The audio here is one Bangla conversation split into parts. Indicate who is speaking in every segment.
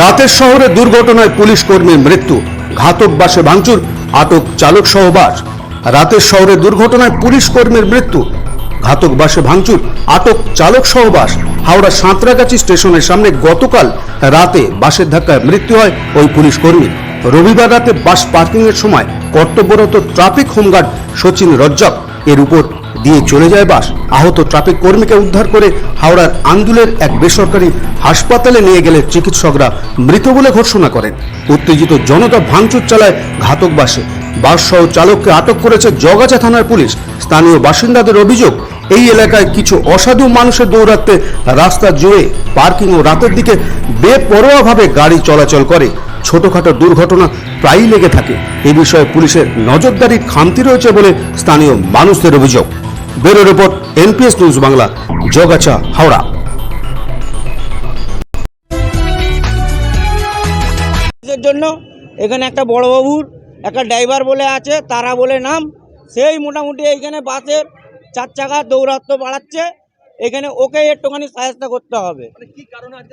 Speaker 1: রাতের শহরে দুর্ঘটনায় পুলিশ কর্মীর মৃত্যু, ঘাতক বাসে ভাঙচুর, আটক চালক সহ বাস রাতের শহরে দুর্ঘটনায় পুলিশ কর্মীর মৃত্যু, ঘাতক বাসে ভাঙচুর, আটক চালক সহ বাস হাওড়া সাঁতরাগাছি স্টেশনের সামনে গতকাল রাতে বাসের ধাক্কায় মৃত্যু হয় ওই পুলিশ কর্মী রবিবার রাতে বাস পার্কিং এর সময় কর্তব্যরত ট্রাফিক হোমগার্ড সচিন রজ্জক এর উপর দিয়ে চলে যায় বাস। আহত ট্রাফিক কর্মীকে উদ্ধার করে হাওড়ার আন্দুলের এক বেসরকারি হাসপাতালে নিয়ে গেলে চিকিৎসকরা মৃত বলে ঘোষণা করেন। উত্তেজিত জনতা ভাঙচুর চালায় ঘাতক বাসে। বাস সহ চালককে আটক করেছে জগাছা থানার পুলিশ। স্থানীয় বাসিন্দাদের অভিযোগ এই এলাকায় কিছু অসাধু মানুষের দৌরাত্মে রাস্তা জুড়ে পার্কিং ও রাতের দিকে বেপরোয়াভাবে গাড়ি চলাচল করে। ছোটখাটো দুর্ঘটনা প্রায়ই লেগে থাকে। এ বিষয়ে পুলিশের নজরদারির খামতি রয়েছে বলে স্থানীয় মানুষদের অভিযোগ। Bureau report, NPS news Bangla, Jagachha, Howrah.
Speaker 2: জন্য এখানে একটা বড় বাবুর একটা ড্রাইভার বলে আছে, তারা বলে নাম। সেই মোটামুটি এইখানে বাসের চার চাকা দৌরাত্ম বাড়াচ্ছে এখানে ওকে একটুখানি সাহায্য করতে হবে।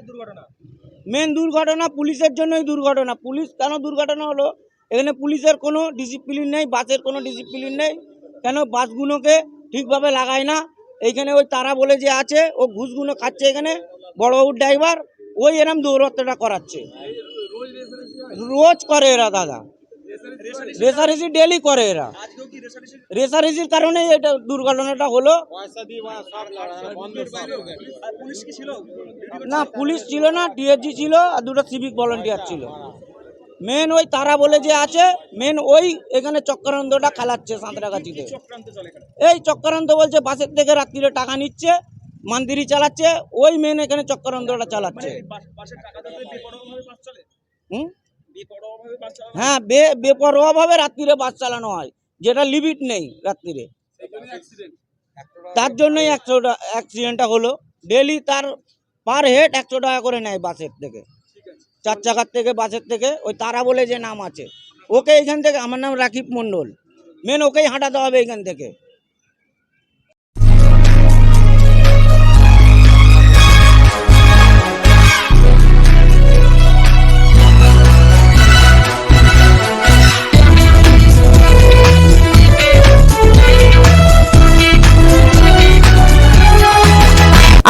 Speaker 2: দুর্ঘটনা? মেন দুর্ঘটনা পুলিশের জন্যই দুর্ঘটনা। পুলিশ কেন দুর্ঘটনা হলো? এখানে পুলিশের কোনো ডিসিপ্লিন নেই বাসের কোনো ডিসিপ্লিন নেই। কেন বাসগুলোকে ঠিকভাবে লাগায় না? এইখানে ওই তারা বলে যে আছে ও ঘুষগুলো খাচ্ছে এখানে বড়বাবুর ড্রাইভার ওই এরম দৌরত্বটা করাচ্ছে। রোজ করে এরা দাদা। রেসারেসি ডেলি করে এরা। রেসারেসির কারণে এটা দুর্ঘটনাটা হলো। না পুলিশ ছিল না ডিএসজি ছিল আর দুটো সিভিক ভলেন্টিয়ার ছিল। মেন ওই তারা বলে যে আছে মেন ওই এখানে চক্রান্তটা খেলাচ্ছে সাঁতরাগাছিতে। এই চক্রান্ত বলছে বাসের থেকে রাত্রিরে টাকা নিচ্ছে মান্দিরি চালাচ্ছে ওই মেন এখানে চক্রান্তটা চালাচ্ছে। হুম? হ্যাঁ বে বেপরোয়াভাবে রাত্রিরে বাস চালানো হয় যেটা লিমিট নেই রাত্রিরে। তার জন্যই একশো অ্যাক্সিডেন্টটা হলো। ডেলি তার পার হেড একশো টাকা করে নেয় বাসের থেকে। চার চাকার থেকে বাসের থেকে ওই তারা বলে যে নাম আছে। ওকে এখান থেকে আমার নাম রাকিব মণ্ডল। মেন ওকেই হাঁটাতে হবে এখান থেকে।